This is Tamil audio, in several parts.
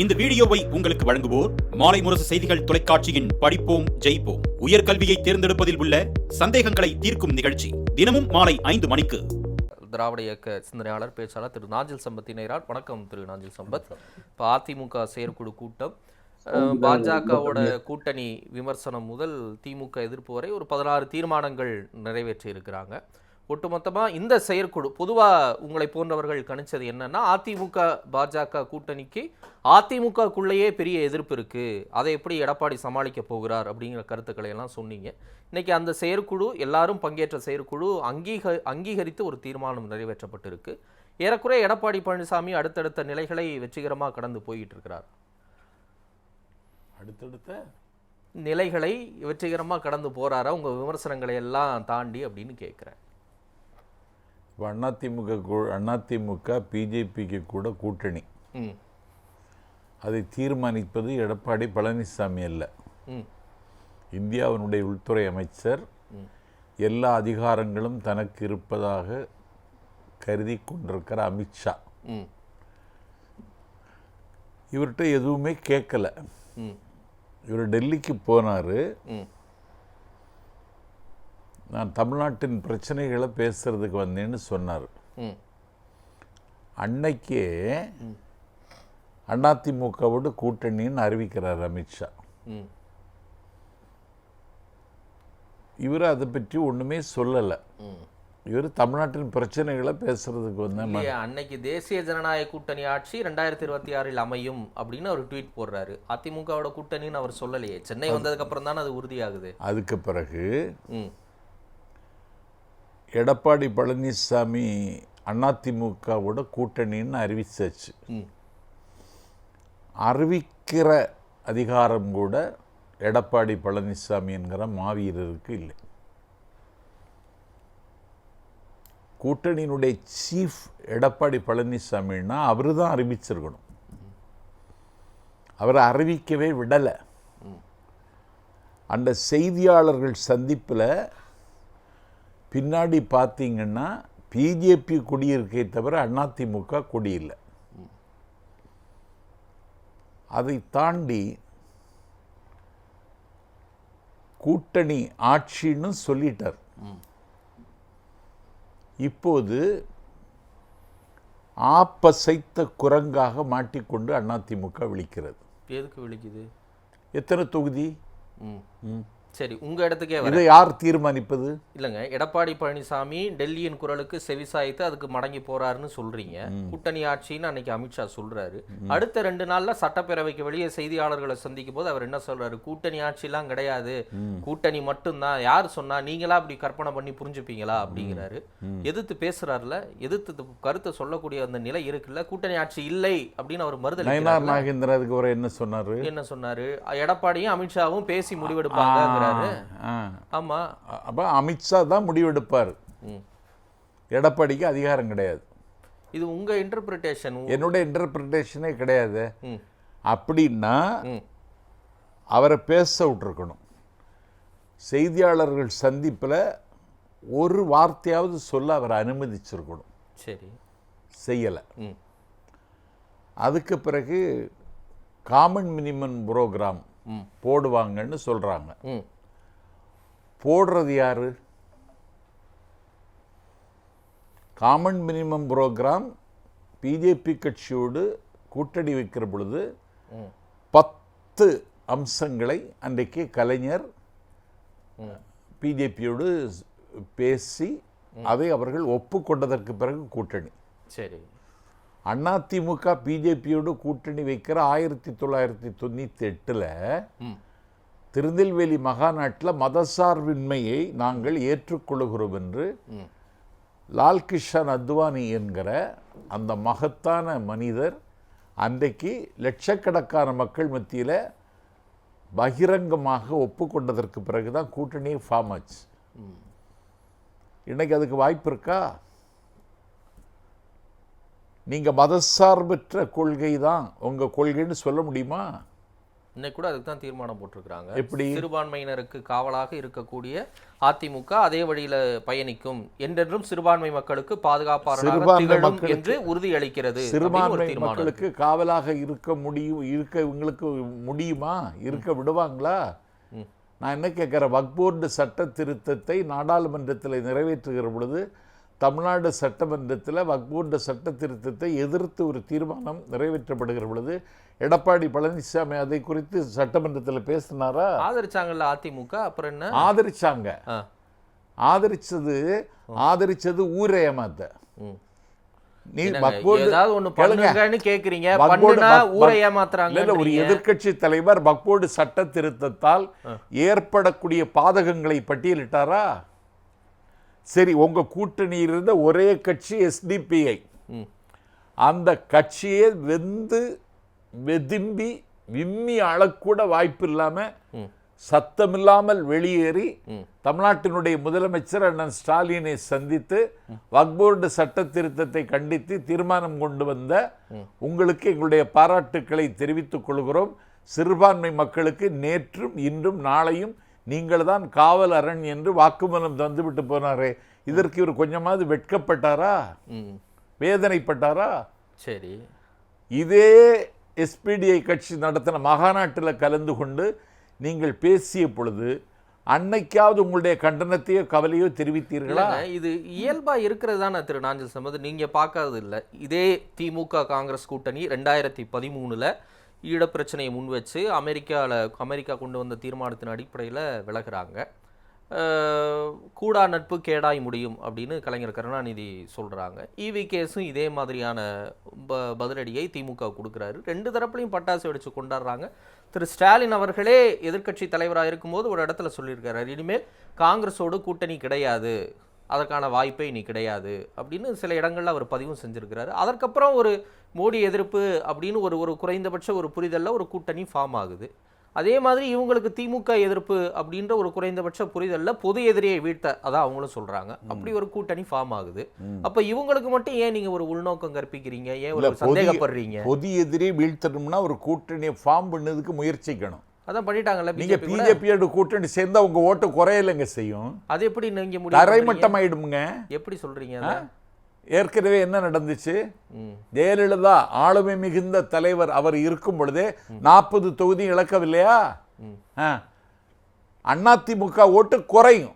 இந்த வீடியோவை உங்களுக்கு வழங்குவோர் மாலை முரசு செய்திகள் தொலைக்காட்சியின் படிப்போம் ஜெயிப்போம். உயர்கல்வியை தேர்ந்தெடுப்பதில் உள்ள சந்தேகங்களை தீர்க்கும் நிகழ்ச்சி தினமும் மாலை ஐந்து மணிக்கு. திராவிட இயக்க சிந்தனையாளர் பேச்சாளர் திரு நாஞ்சில் சம்பத் இணைகிறார். வணக்கம் திரு நாஞ்சில் சம்பத். இப்போ அதிமுக செயற்குழு கூட்டம். பாஜகவோட கூட்டணி விமர்சனம் முதல் திமுக எதிர்ப்பு வரை ஒரு பதினாறு தீர்மானங்கள் நிறைவேற்றி இருக்கிறாங்க ஒட்டுமொத்தமாக இந்த செயற்குழு பொதுவாக உங்களை போன்றவர்கள் கணிச்சது என்னன்னா அதிமுக பாஜக கூட்டணிக்கு அதிமுகக்குள்ளேயே பெரிய எதிர்ப்பு இருக்கு. அதை எப்படி எடப்பாடி சமாளிக்க போகிறார் அப்படிங்கிற கருத்துக்களை எல்லாம் சொன்னீங்க. இன்னைக்கு அந்த செயற்குழு எல்லாரும் பங்கேற்ற செயற்குழு அங்கீக அங்கீகரித்து ஒரு தீர்மானம் நிறைவேற்றப்பட்டிருக்கு. ஏறக்குறைய எடப்பாடி பழனிசாமி அடுத்தடுத்த நிலைகளை வெற்றிகரமாக கடந்து போயிட்டு இருக்கிறார் அடுத்தடுத்த? நிலைகளை வெற்றிகரமாக கடந்து போறாரா? உங்க விமர்சனங்களை எல்லாம் தாண்டி அப்படின்னு கேட்குறேன் இப்போ அதிமுக அதிமுக பிஜேபிக்கு கூட கூட்டணி. அதை தீர்மானிப்பது எடப்பாடி பழனிசாமி அல்ல. இந்தியாவினுடைய உள்துறை அமைச்சர் எல்லா அதிகாரங்களும் தனக்கு இருப்பதாக கருதி கொண்டிருக்கிற அமித்ஷா இவர்கிட்ட எதுவுமே கேட்கல. இவர் டெல்லிக்கு போனார். நான் தமிழ்நாட்டின் பிரச்சனைகளை பேசுறதுக்கு வந்தேன்னு சொன்னார். அன்னைக்கே அதிமுகவோட கூட்டணின்னு அறிவிக்கிறார் அமித்ஷா இவர் அதை பற்றி ஒன்றுமே சொல்லலை. இவர் தமிழ்நாட்டின் பிரச்சனைகளை பேசுறதுக்கு வந்த அன்னைக்கு தேசிய ஜனநாயக கூட்டணி ஆட்சி ரெண்டாயிரத்தி இருபத்தி ஆறில் அமையும் அப்படின்னு அவர் ட்வீட் போடுறாரு. அதிமுகவோட கூட்டணின்னு அவர் சொல்லலையே. சென்னை வந்ததுக்கு அப்புறம் தானே அது உறுதியாகுது? அதுக்கு பிறகு எடப்பாடி பழனிசாமி அதிமுகவோட கூட்டணின்னு அறிவிச்சாச்சு. அறிவிக்கிற அதிகாரம் கூட எடப்பாடி பழனிசாமி என்கிற மாவீரருக்கு இல்லை. கூட்டணியினுடைய சீஃப் எடப்பாடி பழனிசாமின்னா அவர் தான் அறிவிச்சிருக்கணும். அவரை அறிவிக்கவே விடலை. அந்த செய்தியாளர்கள் சந்திப்பில் பின்னாடி பார்த்தீங்கன்னா பிஜேபி கொடி இருக்கே தவிர அதிமுக கொடி இல்லை அதை தாண்டி கூட்டணி ஆட்சின்னு சொல்லிட்டார். இப்போது ஆப்பசைத்த குரங்காக மாட்டிக்கொண்டு அதிமுக விழிக்கிறது. எதுக்கு விழிக்குது? எத்தனை தொகுதி? ம். சரி உங்க இடத்துக்கே இதை யார் தீர்மானிப்பது? இல்லைங்க எடப்பாடி பழனிசாமி டெல்லியின் குரலுக்கு செவிசாய்த்து அதுக்கு மடங்கி போறாருன்னு சொல்றீங்க. கூட்டணி ஆட்சின்னு அன்னைக்கு அமித்ஷா சொல்றாரு. அடுத்த ரெண்டு நாள்ல சட்டப்பேரவைக்கு வெளியே செய்தியாளர்களை சந்திக்கும் போது அவர் என்ன சொல்றாரு? கூட்டணி ஆட்சிலாம் கிடையாது. கூட்டணி மட்டும்தான். யார் சொன்னா நீங்களா அப்படி கற்பனை பண்ணி புரிஞ்சுப்பீங்களா? அப்படிங்கிறாரு. எதிர்த்து பேசுறாருல எதிர்த்து கருத்தை சொல்லக்கூடிய அந்த நிலை இருக்குல்ல கூட்டணி ஆட்சி இல்லை அப்படின்னு அவர் மறுதல் நயனார் நாகேந்திர அதுக்கு ஒரு என்ன சொன்னாரு? என்ன சொன்னாரு? எடப்பாடியும் அமித்ஷாவும் பேசி முடிவெடுப்பாங்கங்கிறாரு ஆ, ஆமா. ஆ. அப்ப அமித்ஷா தான் முடிவெடுப்பார். எடப்பாடிக்கு அதிகாரம் கிடையாது. இது உங்க இன்டர்பிரிட்டேஷன் என்னோட இன்டர்பிரிட்டேஷனே கிடையாது. அப்படின்னா அவரை பேச விட்டுருக்கணும். செய்தியாளர்கள் சந்திப்பில் ஒரு வார்த்தையாவது சொல்ல அவரை அனுமதிச்சிருக்கணும். சரி. செய்யலை. அதுக்கு பிறகு காமன் மினிமம் ப்ரோக்ராம் போடுவாங்கன்னு சொல்கிறாங்க போடுறது யாரு? காமன் மினிமம் ப்ரோக்ராம் பிஜேபி கட்சியோடு கூட்டணி வைக்கிற பொழுது பத்து அம்சங்களை அன்றைக்கு கலைஞர் பிஜேபியோடு பேசி அதை அவர்கள் ஒப்புக்கொண்டதற்கு பிறகு கூட்டணி. சரி. அதிமுக பிஜேபியோடு கூட்டணி வைக்கிற ஆயிரத்தி தொள்ளாயிரத்தி தொண்ணூற்றி எட்டில் திருநெல்வேலி மகாநாட்டில் மதசார்பின்மையை நாங்கள் ஏற்றுக்கொள்கிறோம் என்று ம். லால் கிஷன் அத்வானி என்கிற அந்த மகத்தான மனிதர் அன்றைக்கு லட்சக்கணக்கான மக்கள் மத்தியில் பகிரங்கமாக ஒப்புக்கொண்டதற்கு பிறகு தான் கூட்டணியே ஃபார்ம் ஆச்சு. இன்னைக்கு அதுக்கு வாய்ப்பு இருக்கா? நீங்கள் மதசார்பற்ற கொள்கை தான் உங்கள் கொள்கைன்னு சொல்ல முடியுமா? இன்னைக்கு கூட அதுக்கு தான் தீர்மானம் போட்டிருக்கிறாங்க. எப்படி? சிறுபான்மையினருக்கு காவலாக இருக்கக்கூடிய அதிமுக அதே வழியில பயணிக்கும் என்றென்றும் சிறுபான்மை மக்களுக்கு மக்களுக்கு- என்று உறுதியளிக்கிறது சிறுபான்மை மக்களுக்கு காவலாக இருக்க முடியும் இருக்க இவங்களுக்கு முடியுமா? இருக்க விடுவாங்களா. நான் என்ன கேட்குறேன்? வக்போர்டு சட்ட திருத்தத்தை நாடாளுமன்றத்தில் நிறைவேற்றுகிற பொழுது தமிழ்நாடு சட்டமன்றத்தில் வக்போர்டு சட்ட திருத்தத்தை எதிர்த்து ஒரு தீர்மானம் நிறைவேற்றப்படுகிற பொழுது எடப்பாடி பழனிசாமி அதை குறித்து சட்டமன்றத்தில் பேசினாரா? ஆதரிச்சாங்கல்ல அதிமுக அப்புறம் என்ன? ஆதரிச்சாங்க. ஆதரிச்சது ஆதரிச்சது ஊரை ஏமாத்த. நீ ஏதாவது கேளுங்க. பண்ணுங்கன்னு கேக்குறீங்க. வக்போர்டு- பண்ணுனா ஊரை இல்ல, இல்ல, ஒரு ஏமாத்துறாங்க எதிர்க்கட்சி தலைவர் வக்போர்டு சட்ட திருத்தத்தால் ஏற்படக்கூடிய பாதகங்களை பட்டியலிட்டாரா? சரி உங்க கூட்டணியில் இருந்த ஒரே கட்சி எஸ்டிபிஐ. அந்த கட்சியே வெந்து வெதும்பி விம்மி அழக்கூட வாய்ப்பு இல்லாம ம். சத்தமில்லாமல் வெளியேறி. தமிழ்நாட்டினுடைய முதலமைச்சர் அண்ணன் ஸ்டாலினை சந்தித்து வக்போர்டு சட்ட திருத்தத்தை கண்டித்து தீர்மானம் கொண்டு வந்த உங்களுக்கு எங்களுடைய பாராட்டுக்களை தெரிவித்துக் கொள்கிறோம் சிறுபான்மை மக்களுக்கு நேற்றும் இன்றும் நாளையும் நீங்கள் தான் காவல் அரண் என்று வாக்குமூலம் தந்துவிட்டு போனாரே இதற்கு இவர் கொஞ்சமாவது வெட்கப்பட்டாரா. வேதனைப்பட்டாரா சரி இதே எஸ்பிடிஐ கட்சி நடத்தின மகாநாட்டில் கலந்து கொண்டு நீங்கள் பேசிய பொழுது அன்னைக்காவது உங்களுடைய கண்டனத்தையோ கவலையோ தெரிவித்தீர்களா? இது இயல்பா இருக்கிறது தானே திரு நாஞ்சல் சம்பத். நீங்க பார்க்காதது இல்லை. இதே திமுக காங்கிரஸ் கூட்டணி ரெண்டாயிரத்தி பதிமூணுல ஈழப்பிரச்சனையை முன் வச்சு அமெரிக்காவில் அமெரிக்கா கொண்டு வந்த தீர்மானத்தின் அடிப்படையில் விலகுறாங்க. கூடா நட்பு கேடாய் முடியும் அப்படின்னு கலைஞர் கருணாநிதி சொல்கிறாங்க இவி கேஸும் இதே மாதிரியான ப பதிலடியை திமுக கொடுக்குறாரு. ரெண்டு தரப்புலையும் பட்டாசு வெடித்து கொண்டாடுறாங்க. திரு ஸ்டாலின் அவர்களே எதிர்க்கட்சி தலைவராக இருக்கும்போது ஒரு இடத்துல சொல்லியிருக்காரு. இனிமேல் காங்கிரஸோடு கூட்டணி கிடையாது. அதற்கான வாய்ப்பே இனி கிடையாது அப்படின்னு சில இடங்களில் அவர் பதிவும் செஞ்சுருக்கிறாரு. அதற்கப்புறம் ஒரு மோடி எதிர்ப்பு அப்படின்னு ஒரு ஒரு குறைந்தபட்ச ஒரு புரிதலில் ஒரு கூட்டணி ஃபார்ம் ஆகுது. அதே மாதிரி இவங்களுக்கு திமுக எதிர்ப்பு அப்படின்ற ஒரு குறைந்தபட்ச புரிதல்ல பொது எதிரியை வீழ்த்த அதான் அவங்களும் சொல்றாங்க. அப்படி ஒரு கூட்டணி ஃபார்ம் ஆகுது. அப்ப இவங்களுக்கு மட்டும் ஏன் நீங்க ஒரு உள்நோக்கம் கற்பிக்கிறீங்க? ஏன் ஒரு சந்தேகப்படுறீங்க? பொது எதிரி வீழ்த்தணும்னா ஒரு கூட்டணியை ஃபார்ம் பண்ணதுக்கு முயற்சிக்கணும். அதான் பண்ணிட்டாங்கல்ல நீங்க பிஜேபியோட கூட்டணி சேர்ந்தா உங்க ஓட்டு குறையலைங்க செய்யும். அது எப்படி நீங்க? தரைமட்டம் ஆயிடுமுங்க. எப்படி சொல்றீங்க? ஏற்கனவே என்ன நடந்துச்சு? ஜெயலலிதா ஆளுமை மிகுந்த தலைவர் அவர் இருக்கும் பொழுதே நாற்பது தொகுதி இழக்கவில்லையா. அதிமுக ஓட்டு குறையும்.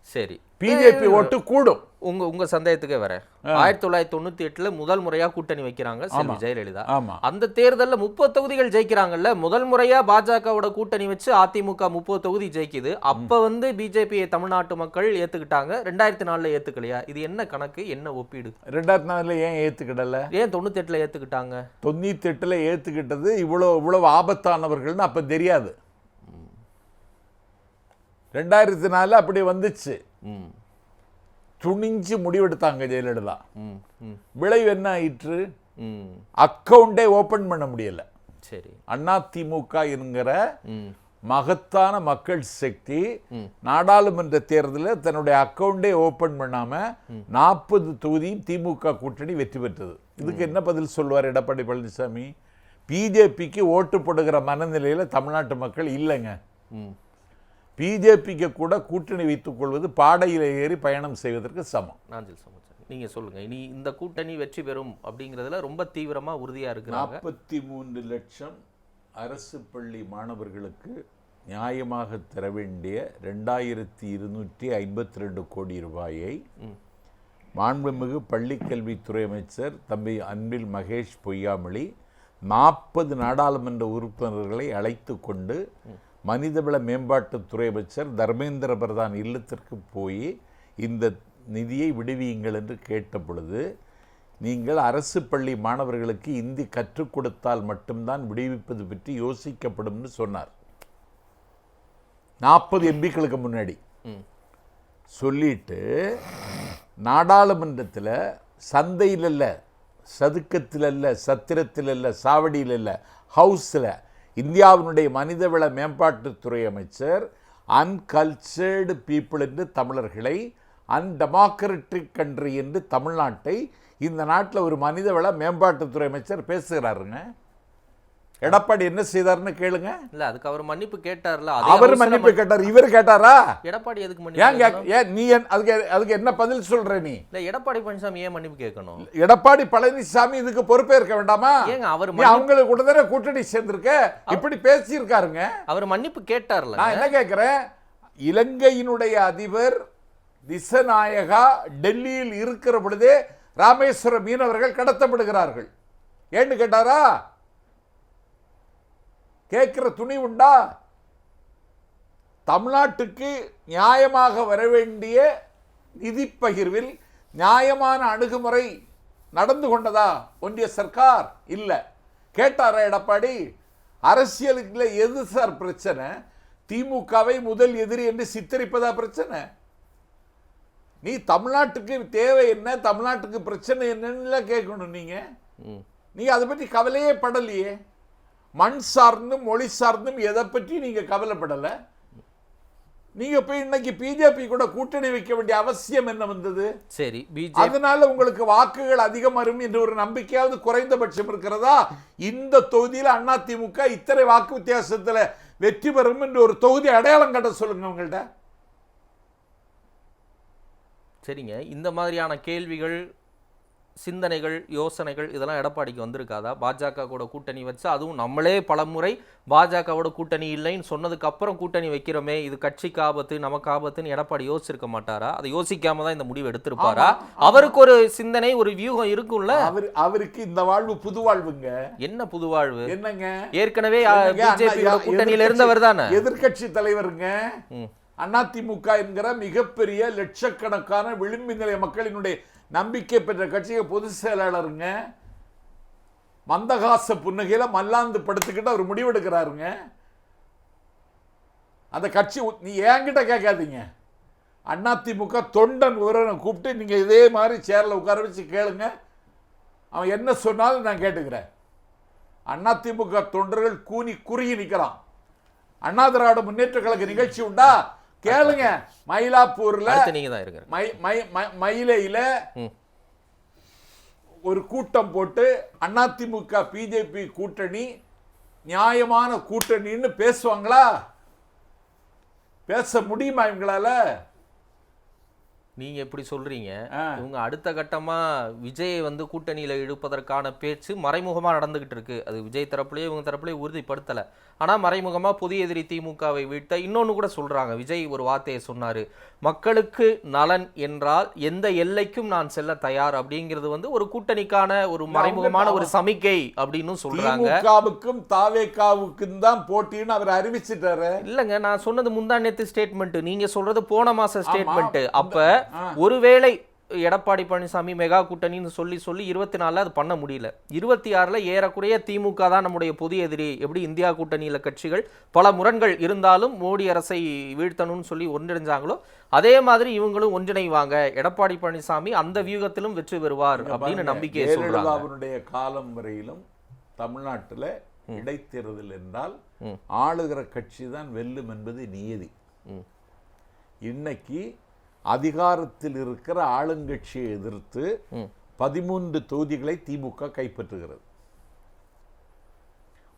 சரி. பிஜேபி ஓட்டு கூடும். உங்க உங்க சந்தேகத்துக்கே வரேன். ஆயிரத்தி தொள்ளாயிரத்தி தொண்ணூத்தி எட்டுல முதல் முறையா கூட்டணி வைக்கிறாங்க செல்வி ஜெயலலிதா. அந்த தேர்தல்ல முப்பது தொகுதிகள் ஜெயிக்கிறாங்கல்ல முதல் முறையா பாஜகவோட கூட்டணி வச்சு அதிமுக முப்பது தொகுதி ஜெயிக்குது. அப்ப வந்து பிஜேபியை தமிழ்நாட்டு மக்கள் ஏத்துக்கிட்டாங்க. ரெண்டாயிரத்தி நாலுல ஏத்துக்கலையா? இது என்ன கணக்கு என்ன ஒப்பீடு? ரெண்டாயிரத்தி நாலுல ஏன் ஏத்துக்கிடல? ஏன் தொண்ணூத்தி எட்டுல ஏத்துக்கிட்டாங்க? தொண்ணூத்தி எட்டுல ஏத்துக்கிட்டது இவ்வளவு இவ்வளவு ஆபத்தானவர்கள்னு அப்ப தெரியாது. ரெண்டாயிரத்தி நாலு அப்படி வந்துச்சு. துணிஞ்சு முடிவெடுத்தாங்க ஜெயலலிதா. விளைவு என்ன ஆயிற்று? ம். அக்கவுண்டே ஓபன் பண்ண முடியல. சரி. அதிமுக என்கிற ம். மகத்தான மக்கள் சக்தி. நாடாளுமன்ற தேர்தலில் தன்னுடைய அக்கவுண்டே ஓபன் பண்ணாம நாற்பது தொகுதியும் திமுக கூட்டணி வெற்றி பெற்றது. இதுக்கு என்ன பதில் சொல்லுவார் எடப்பாடி பழனிசாமி? பிஜேபிக்கு ஓட்டு போடுகிற மனநிலையில தமிழ்நாட்டு மக்கள் இல்லைங்க. பிஜேபிக்கு கூட கூட்டணி வைத்துக் கொள்வது பாடையில ஏறி பயணம் செய்வதற்கு சமம். நாஞ்சில் சமாச்சாரம் நீங்க சொல்லுங்க. இனி இந்த கூட்டணி வெற்றி பெறும் அப்படிங்கிறதுல ரொம்ப தீவிரமா உறுதியா இருக்கிறாங்க. நாற்பத்தி மூன்று லட்சம் அரசு பள்ளி மாணவர்களுக்கு நியாயமாக தர வேண்டிய ரெண்டாயிரத்தி இருநூற்றி ஐம்பத்தி ரெண்டு கோடி ரூபாயை மாண்புமிகு பள்ளிக்கல்வித்துறை அமைச்சர் தம்பி அன்பில் மகேஷ் பொய்யாமொழி நாற்பது நாடாளுமன்ற உறுப்பினர்களை அழைத்து கொண்டு மனிதவள மேம்பாட்டுத்துறை அமைச்சர் தர்மேந்திர பிரதான் இல்லத்திற்கு போய் இந்த நிதியை விடுவியுங்கள் என்று கேட்ட பொழுது நீங்கள் அரசு பள்ளி மாணவர்களுக்கு இந்தி கற்றுக் கொடுத்தால் மட்டும்தான் விடுவிப்பது பற்றி யோசிக்கப்படும்னு சொன்னார். நாற்பது எம்பிக்களுக்கு முன்னாடி சொல்லிட்டு நாடாளுமன்றத்தில் சந்தையில் இல்லை சதுக்கத்தில் இல்லை சத்திரத்தில் இல்லை சாவடியில் இல்லை ஹவுஸில் இந்தியாவினுடைய மனிதவள மேம்பாட்டுத்துறை அமைச்சர் அன்கல்ச்சர்டு பீப்புள் என்று தமிழர்களை அன்டெமோக்ரட்டிக் கண்ட்ரி என்று தமிழ்நாட்டை இந்த நாட்டில் ஒரு மனிதவள மேம்பாட்டுத்துறை அமைச்சர் பேசுகிறாருங்க. எடப்பாடி என்ன செய்தாருன்னு கேளுங்க. இல்ல அதுக்கு அவர் மன்னிப்பு கேட்டார்ல அவர் மன்னிப்பு மன்னி- கேட்டார். இவர் கேட்டாரா? எடப்பாடி எதுக்கு மன்னிப்பு? ஏன் நீ அதுக்கு அதுக்கு என்ன பதில் சொல்ற நீ? இல்ல எடப்பாடி பழனிசாமி ஏன் மன்னிப்பு கேட்கணும்? எடப்பாடி பழனிசாமி இதுக்கு பொறுப்பேற்க வேண்டாமா? ஏங்க அவர் அவங்களுக்கு கூட தானே கூட்டணி சேர்ந்திருக்க. இப்படி பேசியிருக்காருங்க. அவர் மன்னிப்பு கேட்டார்ல. நான் என்ன கேட்கிறேன்? இலங்கையினுடைய அதிபர் திசநாயகா டெல்லியில் இருக்கிற பொழுதே ராமேஸ்வர மீனவர்கள் கடத்தப்படுகிறார்கள். ஏன்னு கேட்டாரா? கேட்கிற துணி உண்டா? தமிழ்நாட்டுக்கு நியாயமாக வர வேண்டிய நிதி பகிர்வில் நியாயமான அணுகுமுறை நடந்து கொண்டதா? ஒன்றிய சர்க்கார்? இல்ல. கேட்டாரா எடப்பாடி? அரசியலுக்குள்ள எது சார் பிரச்சனை? திமுகவை முதல் எதிரி என்று சித்தரிப்பதா பிரச்சனை? நீ தமிழ்நாட்டுக்கு தேவை என்ன? தமிழ்நாட்டுக்கு பிரச்சனை என்னன்னு கேட்கணும் நீங்க. ம். நீங்க அதை பற்றி கவலையே படலையே. மண் சார்ந்தும் மொழி சார்ந்தும் எதை பற்றி நீங்க கவலைப்படல? நீங்க போய் இன்னைக்கு பிஜேபி கூட கூட்டணி வைக்க வேண்டிய அவசியம் என்ன வந்தது? சரி அதனால உங்களுக்கு வாக்குகள் அதிகம் வரும் என்ற ஒரு நம்பிக்கையாவது குறைந்தபட்சம் இருக்கிறதா? இந்த தொகுதியில் அதிமுக இத்தனை வாக்கு வித்தியாசத்துல வெற்றி பெறும் என்று ஒரு தொகுதி அடையாளம் கட்ட சொல்லுங்க உங்கள்ட்ட. சரிங்க இந்த மாதிரியான கேள்விகள் சிந்தனைகள் யோசனைகள் இதெல்லாம் எடப்பாடிக்கு வந்திருக்காதா? பாஜக கூட கூட்டணி வச்சு அதுவும் நம்மளே பலமுறை பாஜகவோட கூட்டணி இல்லைன்னு சொன்னதுக்கு அப்புறம் கூட்டணி வைக்கிறோமே இது கட்சிக்கு ஆபத்து நமக்கு ஆபத்துன்னு எடப்பாடி யோசிச்சிருக்க மாட்டாரா? அதை யோசிக்காம தான் இந்த முடிவு எடுத்திருப்பாரா. அவருக்கு ஒரு சிந்தனை ஒரு வியூகம் இருக்கும்ல? அவர் அவருக்கு இந்த வாழ்வு புது வாழ்வுங்க. என்ன புதுவாழ்வு என்னங்க? என்னவே என்னங்க, பிஜேபி அண்ணா, கூட்டணியில இருந்தவர் தானே? எதிர்க்கட்சி தலைவருங்க. அதிமுக என்கிற மிகப்பெரிய லட்சக்கணக்கான விளிம்பு நிலை மக்களினுடைய நம்பிக்கை பெற்ற கட்சியை பொதுச் செயலாளருங்க. மந்தகாச புன்னகையில் மல்லாந்து படுத்துக்கிட்டு அவர் முடிவெடுக்கிறாருங்க. அந்த கட்சி நீ என்கிட்ட கேட்காதீங்க. அதிமுக தொண்டன் ஒருவனை கூப்பிட்டு நீங்கள் இதே மாதிரி சேரில் உட்கார வச்சு கேளுங்க. அவன் என்ன சொன்னாலும் நான் கேட்டுக்கிறேன். அதிமுக தொண்டர்கள் கூனி குறுகி நிற்கிறான் அண்ணா திராவிட முன்னேற்ற கழக நிகழ்ச்சி உண்டா? கேளுங்க. மயிலாப்பூர்ல நீங்க தான் மை- மயிலையில. ஒரு கூட்டம் போட்டு அதிமுக பிஜேபி கூட்டணி நியாயமான கூட்டணின்னு பேசுவாங்களா? பேச முடியுமா இவங்களால? நீங்க எப்படி சொல்றீங்க. இவங்க அடுத்த கட்டமா விஜயை வந்து கூட்டணியில இழுப்பதற்கான பேச்சு மறைமுகமா நடந்துகிட்டு இருக்கு அது விஜய் தரப்புலயே இவங்க தரப்புலயே உறுதிப்படுத்தல. ஆனா மறைமுகமா புதிய எதிரி திமுகவை வீழ்த்த இன்னொன்னு கூட சொல்றாங்க. விஜய் ஒரு வார்த்தையை சொன்னாரு. மக்களுக்கு நலன் என்றால் எந்த எல்லைக்கும் நான் செல்ல தயார் அப்படிங்கிறது வந்து ஒரு கூட்டணிக்கான ஒரு மறைமுகமான ஒரு சமிக்கை அப்படின்னு சொல்றாங்க. திமுகவுக்கும் தாவேக்காவுக்கும் தான் போட்டின்னு அவர் அறிவிச்சிட்டாரு. இல்லங்க நான் சொன்னது முந்தா நேத்து ஸ்டேட்மெண்ட் நீங்க சொல்றது போன மாச ஸ்டேட்மெண்ட். அப்ப. ஒருவேளை எடப்பாடி பழனிசாமி மெகா கூட்டணின்னு சொல்லி சொல்லி இருபத்தி நாலுல அது பண்ண முடியல. இருபத்தி ஆறுல ஏறக்குறைய திமுக தான் நம்முடைய புதிய எதிரி. எப்படி இந்தியா கூட்டணியில கட்சிகள் பல முரண்கள் இருந்தாலும் மோடி அரசை வீழ்த்தணும்னு சொல்லி ஒன்றிணைஞ்சாங்களோ அதே மாதிரி இவங்களும் ஒன்றிணைவாங்க. எடப்பாடி பழனிசாமி அந்த வியூகத்திலும் வெற்றி பெறுவார் அப்படின்னு சொல்றாங்க. ஜெயலலிதாவினுடைய காலம் வரையிலும் தமிழ்நாட்டுல இடைத்தேர்தல் என்றால். ஆளுகிற கட்சி தான் வெல்லும் என்பது நியதி. இன்னைக்கு அதிகாரத்தில் இருக்கிற ஆளுங்கட்சியை எதிர்த்து. பதிமூன்று தொகுதிகளை திமுக கைப்பற்றுகிறது.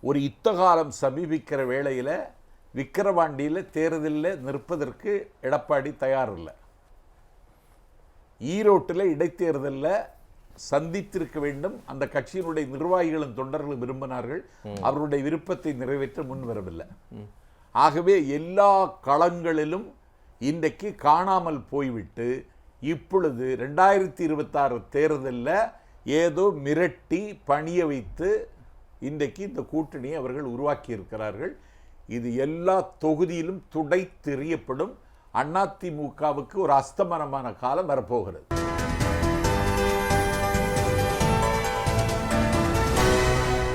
ஒரு யுத்தகாலம் சமீபிக்கிற வேளையில விக்கிரவாண்டியில தேர்தலில் நிற்பதற்கு எடப்பாடி தயார் இல்லை ஈரோட்டில் இடைத்தேர்தலில் சந்தித்திருக்க வேண்டும். அந்த கட்சியினுடைய நிர்வாகிகளும் தொண்டர்களும் விரும்பினார்கள். அவருடைய விருப்பத்தை நிறைவேற்ற முன் வரவில்லை. ஆகவே எல்லா களங்களிலும் இன்றைக்கு காணாமல் போய்விட்டு இப்பொழுது ரெண்டாயிரத்தி இருபத்தாறு தேர்தலில் ஏதோ மிரட்டி பணிய வைத்து இன்றைக்கு இந்த கூட்டணியை அவர்கள் உருவாக்கி இருக்கிறார்கள் இது எல்லா தொகுதியிலும் துடை தெரியப்படும் அதிமுகவுக்கு ஒரு அஸ்தமனமான காலம் வரப்போகிறது.